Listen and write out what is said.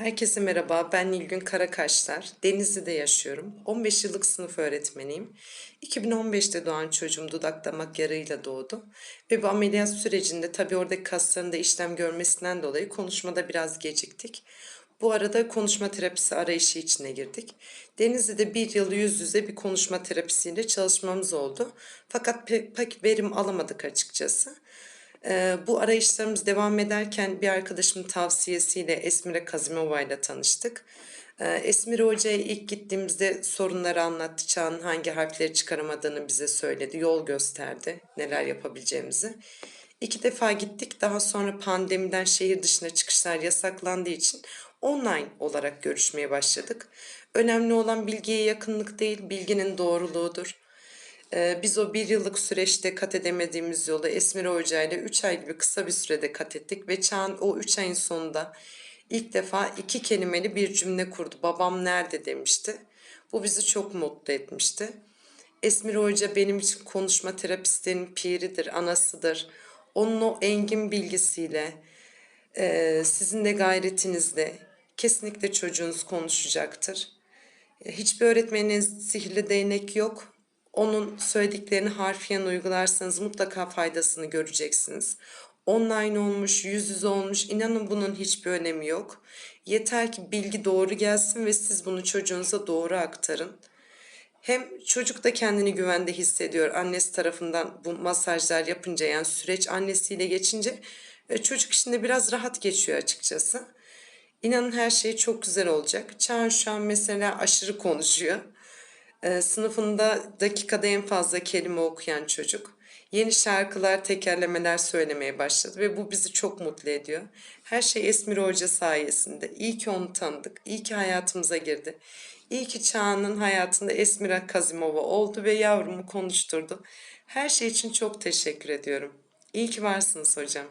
Herkese merhaba, ben Nilgün Karakaşlar. Denizli'de yaşıyorum. 15 yıllık sınıf öğretmeniyim. 2015'te doğan çocuğum dudak damak yarığıyla doğdu. Ve bu ameliyat sürecinde tabii oradaki kasların da işlem görmesinden dolayı konuşmada biraz geciktik. Bu arada konuşma terapisi arayışı içine girdik. Denizli'de bir yıl yüz yüze bir konuşma terapisiyle çalışmamız oldu. Fakat pek, pek verim alamadık açıkçası. Bu arayışlarımız devam ederken bir arkadaşımın tavsiyesiyle Esmire Kazimova ile tanıştık. Esmire Hoca'ya ilk gittiğimizde sorunları anlattı. Çağ'ın hangi harfleri çıkaramadığını bize söyledi. Yol gösterdi neler yapabileceğimizi. İki defa gittik. Daha sonra pandemiden şehir dışına çıkışlar yasaklandığı için online olarak görüşmeye başladık. Önemli olan bilgiye yakınlık değil, bilginin doğruluğudur. Ee, biz o bir yıllık süreçte kat edemediğimiz yolu Esmir Hoca ile 3 ay gibi kısa bir sürede kat ettik ve Çağan o 3 ayın sonunda ilk defa iki kelimeli bir cümle kurdu. Babam nerede demişti. Bu bizi çok mutlu etmişti. Esmir Hoca benim için konuşma terapistlerinin piridir, anasıdır. Onun o engin bilgisiyle, e, sizin de gayretinizle kesinlikle çocuğunuz konuşacaktır. Hiçbir öğretmenin sihirli değnek yok. Onun söylediklerini harfiyen uygularsanız mutlaka faydasını göreceksiniz. Online olmuş, yüz yüze olmuş inanın bunun hiçbir önemi yok. Yeter ki bilgi doğru gelsin ve siz bunu çocuğunuza doğru aktarın. Hem çocuk da kendini güvende hissediyor annesi tarafından bu masajlar yapınca yani süreç annesiyle geçince e, çocuk içinde biraz rahat geçiyor açıkçası. İnanın her şey çok güzel olacak. Çağan şu an mesela aşırı konuşuyor. Ee, sınıfında dakikada en fazla kelime okuyan çocuk. Yeni şarkılar, tekerlemeler söylemeye başladı ve bu bizi çok mutlu ediyor. Her şey Esmir Hoca sayesinde. İyi ki onu tanıdık, iyi ki hayatımıza girdi. İyi ki Çağan'ın hayatında Esmira Kazimova oldu ve yavrumu konuşturdu. Her şey için çok teşekkür ediyorum. İyi ki varsınız hocam.